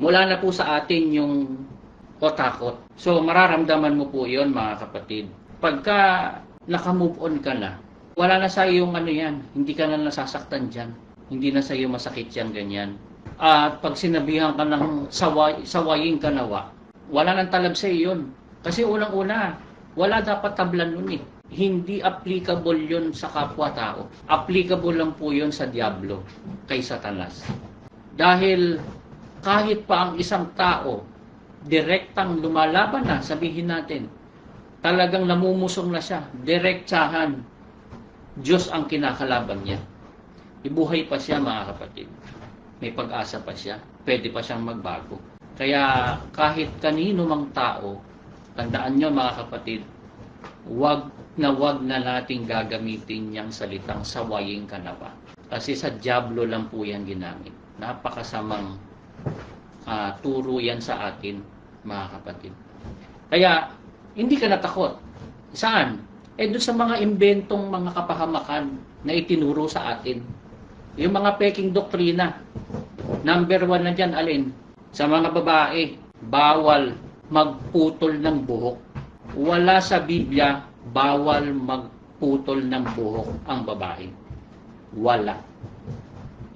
Mula na po sa atin yung o takot. So mararamdaman mo po yon mga kapatid. Pagka naka-move on ka na, wala na sa yung ano yan, hindi ka na nasasaktan dyan. Hindi na sa iyo masakit yan ganyan. At pag sinabihan ka ng saway, sawayin ka nawa, wala nang talab sa iyo yun. Kasi unang-una, wala dapat tablan nun eh. Hindi applicable yun sa kapwa-tao. Applicable lang po yun sa Diablo, kay Satanas. Dahil kahit pa ang isang tao, direktang lumalaban na, sabihin natin, talagang namumusong na siya, direktsahan, Diyos ang kinakalaban niya. Ibuhay pa siya mga kapatid. May pag-asa pa siya. Pwede pa siyang magbago. Kaya kahit kanino mang tao, tandaan nyo mga kapatid, wag na wag na nating gagamitin yung salitang sawayin ka na ba. Kasi sa Diablo lang po yan ginamit. Napakasamang uh, turo yan sa atin, mga kapatid. Kaya, hindi ka natakot. Saan? Eh, doon sa mga inventong mga kapahamakan na itinuro sa atin. Yung mga peking doktrina. Number one na dyan, alin? Sa mga babae, bawal magputol ng buhok. Wala sa Biblia, bawal magputol ng buhok ang babae. Wala.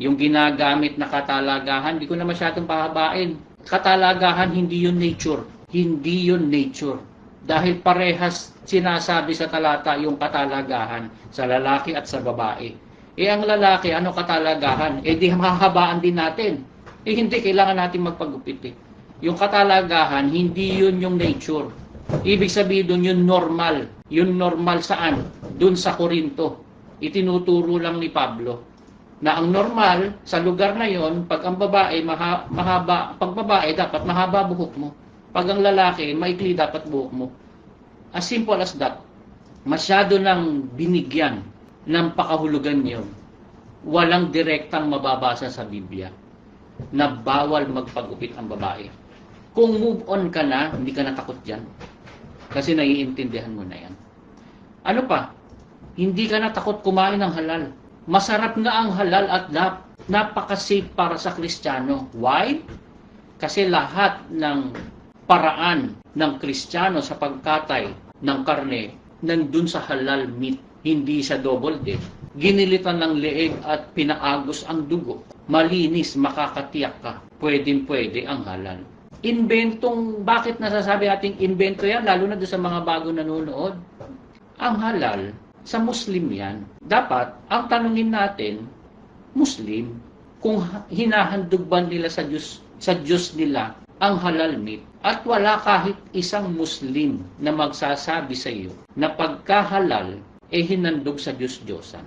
Yung ginagamit na katalagahan, hindi ko na masyadong pahabain. Katalagahan, hindi yun nature. Hindi yun nature. Dahil parehas sinasabi sa talata yung katalagahan sa lalaki at sa babae. Eh ang lalaki, ano katalagahan? Eh di mahahabaan din natin. Eh hindi, kailangan natin magpagupit eh. Yung katalagahan, hindi yun yung nature. Ibig sabihin doon yung normal. Yung normal saan? Doon sa Korinto. Itinuturo lang ni Pablo na ang normal sa lugar na yon pag ang babae maha, mahaba pag babae dapat mahaba buhok mo. Pag ang lalaki maikli dapat buhok mo. As simple as that. Masyado nang binigyan ng pakahulugan yon walang direktang mababasa sa Biblia na bawal magpagupit ang babae. Kung move on ka na hindi ka natakot diyan kasi naiintindihan mo na yan. Ano pa? Hindi ka natakot kumain ng halal Masarap nga ang halal at nap napaka-safe para sa Kristiyano. Why? Kasi lahat ng paraan ng Kristiyano sa pagkatay ng karne nandun sa halal meat, hindi sa double dead. Ginilitan ng leeg at pinaagos ang dugo. Malinis, makakatiyak ka. Pwedeng pwede ang halal. Inventong, bakit nasasabi ating invento yan? Lalo na doon sa mga bago nanonood. Ang halal, sa Muslim yan. Dapat, ang tanungin natin, Muslim, kung hinahandog ba nila sa Diyos, sa Diyos nila ang halal meat at wala kahit isang Muslim na magsasabi sa iyo na pagkahalal eh hinandog sa Diyos-Diyosan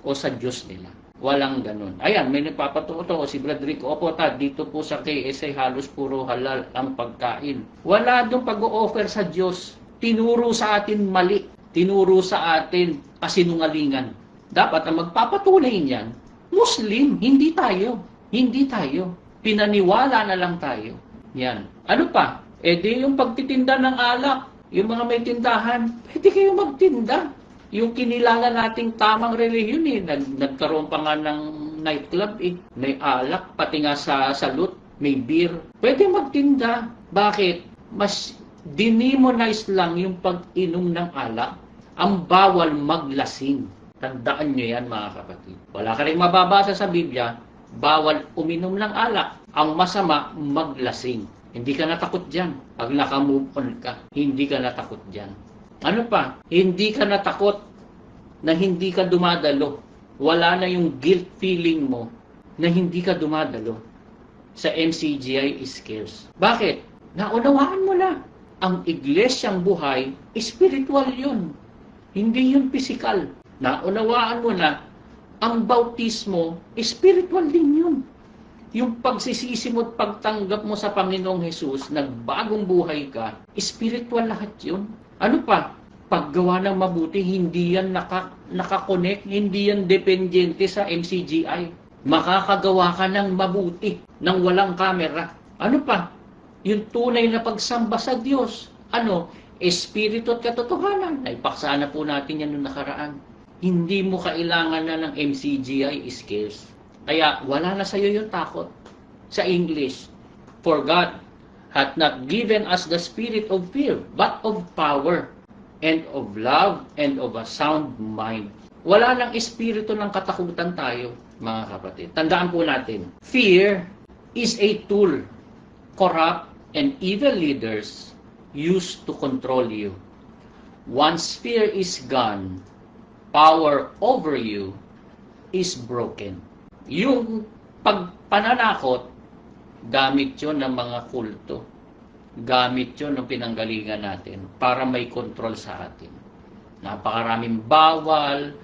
o sa Diyos nila. Walang ganun. Ayan, may nagpapatuto si Brad Rico. Opo ta, dito po sa KSA halos puro halal ang pagkain. Wala dong pag-o-offer sa Diyos. Tinuro sa atin mali tinuro sa atin kasinungalingan. Dapat ang magpapatunay niyan, Muslim, hindi tayo. Hindi tayo. Pinaniwala na lang tayo. Yan. Ano pa? E di yung pagtitinda ng alak, yung mga may tindahan, pwede kayo magtinda. Yung kinilala nating tamang reliyon eh, nag, nagkaroon pa nga ng nightclub eh. May alak, pati nga sa salut, may beer. Pwede magtinda. Bakit? Mas dinimonize lang yung pag-inom ng alak ang bawal maglasing. Tandaan nyo yan mga kapatid. Wala ka rin mababasa sa Biblia, bawal uminom ng alak. Ang masama, maglasing. Hindi ka natakot dyan. Pag nakamove on ka, hindi ka natakot dyan. Ano pa? Hindi ka natakot na hindi ka dumadalo. Wala na yung guilt feeling mo na hindi ka dumadalo sa MCGI skills. Bakit? Naunawaan mo na. Ang iglesyang buhay, spiritual yun. Hindi yun physical. Naunawaan mo na, ang bautismo, spiritual din yun. Yung pagsisisi mo at pagtanggap mo sa Panginoong Hesus, nagbagong buhay ka, spiritual lahat yun. Ano pa? Paggawa ng mabuti, hindi yan naka, nakakonect, hindi yan dependyente sa MCGI. Makakagawa ka ng mabuti, ng walang kamera. Ano pa? Yung tunay na pagsamba sa Diyos. Ano? Espiritu at katotohanan. Naipaksa na po natin yan noong nakaraan. Hindi mo kailangan na ng MCGI skills. Kaya wala na sa iyo yung takot sa English. For God hath not given us the spirit of fear, but of power, and of love, and of a sound mind. Wala nang espiritu ng katakutan tayo, mga kapatid. Tandaan po natin, fear is a tool corrupt and evil leaders use to control you. Once fear is gone, power over you is broken. Yung pagpananakot, gamit yun ng mga kulto. Gamit yun ng pinanggalingan natin para may control sa atin. Napakaraming bawal,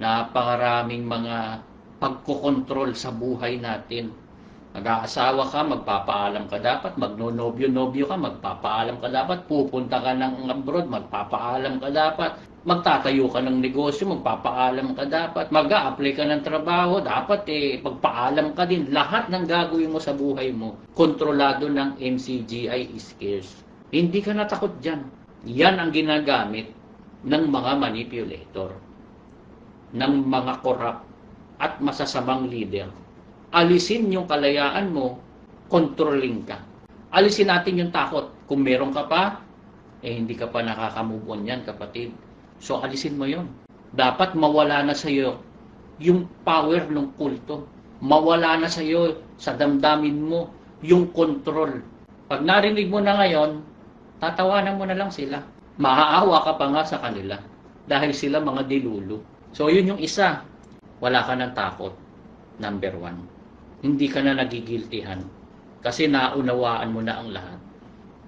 napakaraming mga pagkokontrol sa buhay natin. Mag-aasawa ka, magpapaalam ka dapat, magno-nobyo-nobyo ka, magpapaalam ka dapat, pupunta ka ng abroad, magpapaalam ka dapat, magtatayo ka ng negosyo, magpapaalam ka dapat, mag apply ka ng trabaho, dapat eh, pagpaalam ka din. Lahat ng gagawin mo sa buhay mo, kontrolado ng MCGI scares. Hindi ka natakot dyan. Yan ang ginagamit ng mga manipulator, ng mga corrupt at masasamang leader alisin yung kalayaan mo, controlling ka. Alisin natin yung takot. Kung meron ka pa, eh hindi ka pa nakakamove on yan, kapatid. So alisin mo yon. Dapat mawala na sa iyo yung power ng kulto. Mawala na sa iyo sa damdamin mo yung control. Pag narinig mo na ngayon, tatawanan mo na lang sila. Maaawa ka pa nga sa kanila dahil sila mga dilulo. So yun yung isa. Wala ka ng takot. Number one hindi ka na nagigiltihan kasi naunawaan mo na ang lahat.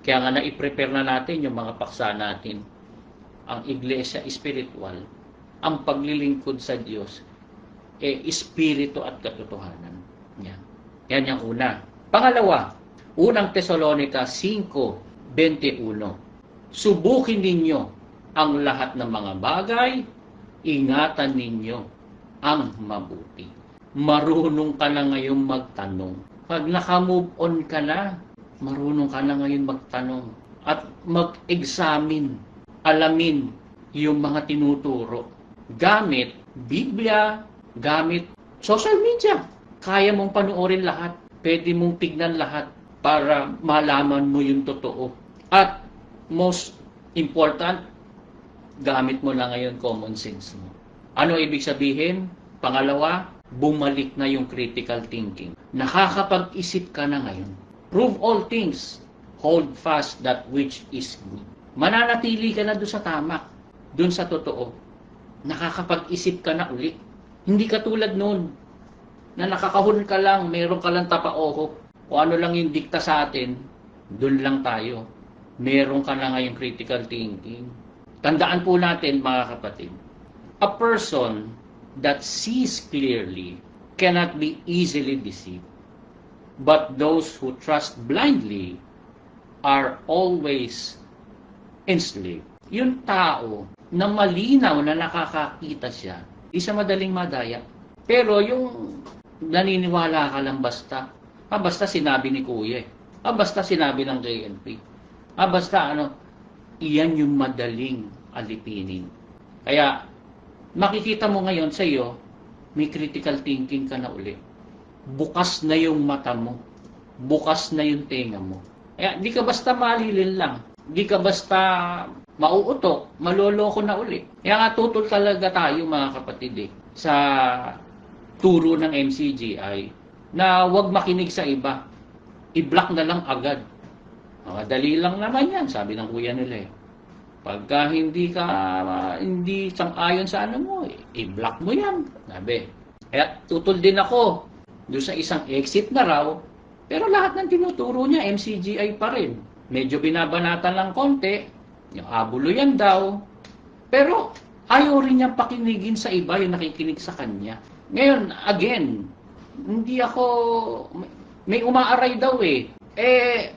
Kaya nga na-prepare na natin yung mga paksa natin. Ang iglesia espiritual, ang paglilingkod sa Diyos, eh, espiritu at katotohanan. Yan. Yan yung una. Pangalawa, unang Tesalonica 5.21 Subukin ninyo ang lahat ng mga bagay, ingatan ninyo ang mabuti marunong ka na ngayon magtanong. Pag naka-move on ka na, marunong ka na ngayon magtanong. At mag-examine, alamin yung mga tinuturo. Gamit Biblia, gamit social media. Kaya mong panoorin lahat. Pwede mong tignan lahat para malaman mo yung totoo. At most important, gamit mo na ngayon common sense mo. Ano ibig sabihin? Pangalawa, bumalik na yung critical thinking. Nakakapag-isip ka na ngayon. Prove all things. Hold fast that which is good. Mananatili ka na doon sa tama. Doon sa totoo. Nakakapag-isip ka na uli. Hindi ka tulad noon na nakakahon ka lang, meron ka lang tapaoho. O ano lang yung dikta sa atin, doon lang tayo. Meron ka na ngayong critical thinking. Tandaan po natin mga kapatid, a person that sees clearly cannot be easily deceived. But those who trust blindly are always enslaved. Yung tao na malinaw na nakakakita siya, isa madaling madaya. Pero yung naniniwala ka lang basta, ah basta sinabi ni Kuya, ah basta sinabi ng JNP, ah basta ano, iyan yung madaling alipinin. Kaya makikita mo ngayon sa iyo, may critical thinking ka na uli. Bukas na yung mata mo. Bukas na yung tenga mo. Kaya di ka basta malilin lang. Di ka basta mauutok, maloloko na uli. Kaya nga tutol talaga tayo mga kapatid eh, sa turo ng MCGI na huwag makinig sa iba. I-block na lang agad. Mga dali lang naman yan, sabi ng kuya nila eh. Pagka hindi ka uh, hindi sang-ayon sa ano mo, i-block mo yan. Sabi. Kaya tutol din ako doon sa isang exit na raw, pero lahat ng tinuturo niya MCGI pa rin. Medyo binabanatan lang konti, yung abulo yan daw. Pero ayaw rin niyang pakinigin sa iba yung nakikinig sa kanya. Ngayon, again, hindi ako, may umaaray daw eh. Eh,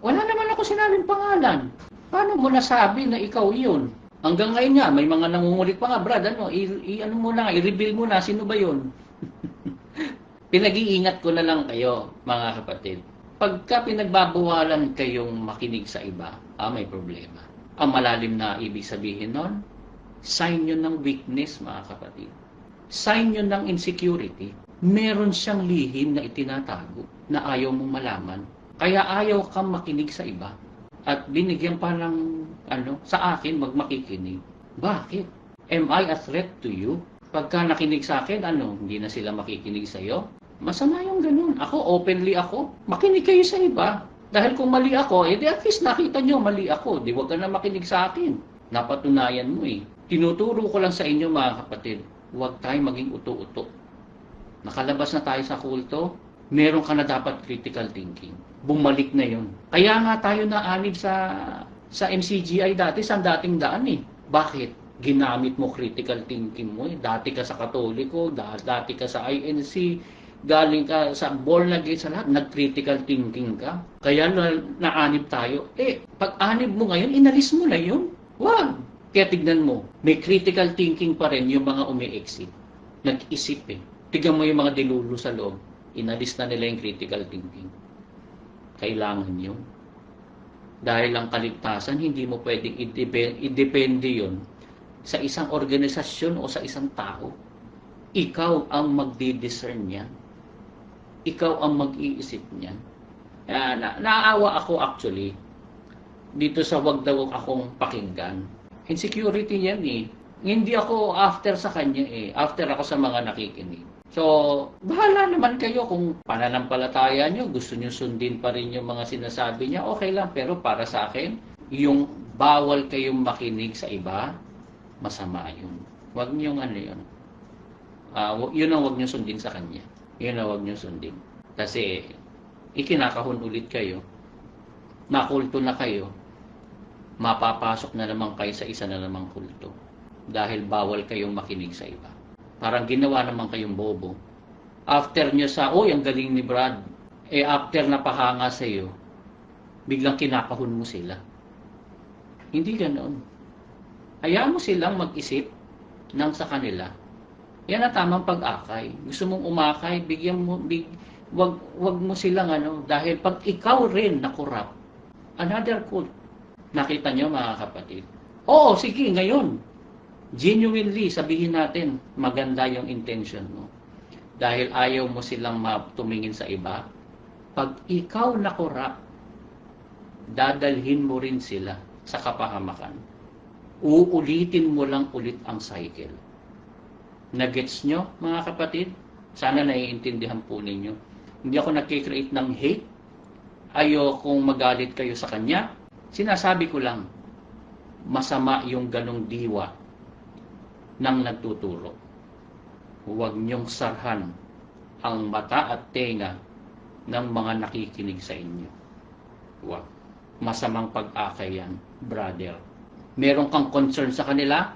wala naman ako sinabing pangalan. Paano mo nasabi na ikaw yun? Hanggang ngayon nga, may mga nangungulit pa nga, Brad, ano, i, i ano mo na, i-reveal mo na, sino ba yun? Pinag-iingat ko na lang kayo, mga kapatid. Pagka pinagbabawalan kayong makinig sa iba, ah, may problema. Ang malalim na ibig sabihin nun, sign yun ng weakness, mga kapatid. Sign yun ng insecurity. Meron siyang lihim na itinatago na ayaw mong malaman. Kaya ayaw kang makinig sa iba. At binigyan pa ng, ano, sa akin, magmakikinig. Bakit? Am I a threat to you? Pagka nakinig sa akin, ano, hindi na sila makikinig sa iyo? Masama yung ganun. Ako, openly ako. Makinig kayo sa iba. Dahil kung mali ako, eh di at least nakita nyo mali ako. Di wag ka na makinig sa akin. Napatunayan mo eh. Tinuturo ko lang sa inyo mga kapatid, huwag tayo maging uto-uto. Nakalabas na tayo sa kulto, meron ka na dapat critical thinking. Bumalik na yon. Kaya nga tayo naanib sa sa MCGI dati sa dating daan eh. Bakit? Ginamit mo critical thinking mo eh. Dati ka sa Katoliko, da- dati ka sa INC, galing ka sa born again sa lahat, nag-critical thinking ka. Kaya na, naanib tayo. Eh, pag anib mo ngayon, inalis mo na yun. Wag! Kaya tignan mo, may critical thinking pa rin yung mga umi-exit. Nag-isip eh. Tignan mo yung mga dilulo sa loob. Inalis na nila yung critical thinking. Kailangan yun. Dahil ang kaligtasan, hindi mo pwedeng idepe- idepende yun sa isang organisasyon o sa isang tao. Ikaw ang magdi-discern niyan. Ikaw ang mag-iisip niyan. Kaya na, naaawa ako actually dito sa wag daw akong pakinggan. Insecurity yan eh. Hindi ako after sa kanya eh. After ako sa mga nakikinig. So, bahala naman kayo kung pananampalataya nyo, gusto nyo sundin pa rin yung mga sinasabi niya, okay lang. Pero para sa akin, yung bawal kayong makinig sa iba, masama yun. Huwag nyo ano yun. Wa- yun ang huwag nyo sundin sa kanya. Yun ang huwag nyo sundin. Kasi, ikinakahon ulit kayo. Nakulto na kayo. Mapapasok na naman kayo sa isa na namang kulto. Dahil bawal kayong makinig sa iba. Parang ginawa naman kayong bobo. After nyo sa, oh, ang galing ni Brad. Eh, after napahanga sa iyo, biglang kinakahon mo sila. Hindi ganoon. Hayaan mo silang mag-isip ng sa kanila. Yan ang tamang pag-akay. Gusto mong umakay, bigyan mo, big, wag, wag mo silang ano, dahil pag ikaw rin nakurap, another cult. Nakita nyo mga kapatid? Oo, sige, ngayon. Genuinely, sabihin natin, maganda yung intention mo. Dahil ayaw mo silang matumingin sa iba. Pag ikaw nakurap, dadalhin mo rin sila sa kapahamakan. Uulitin mo lang ulit ang cycle. Nagets nyo, mga kapatid? Sana naiintindihan po ninyo. Hindi ako nagkikreate ng hate. Ayokong magalit kayo sa kanya. Sinasabi ko lang, masama yung ganong diwa ng nagtuturo. Huwag niyong sarhan ang mata at tenga ng mga nakikinig sa inyo. Huwag. Masamang pag-akay yan, brother. Meron kang concern sa kanila,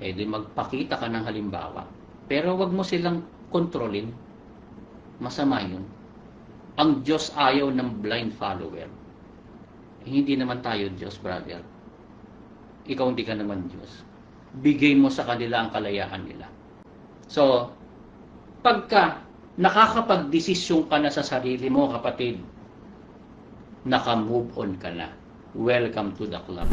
eh magpakita ka ng halimbawa. Pero wag mo silang kontrolin. Masama yun. Ang Diyos ayaw ng blind follower. Eh, hindi naman tayo Diyos, brother. Ikaw hindi ka naman Diyos. Bigay mo sa kanila ang kalayaan nila. So, pagka nakakapag-desisyon ka na sa sarili mo, kapatid, naka-move on ka na. Welcome to the club.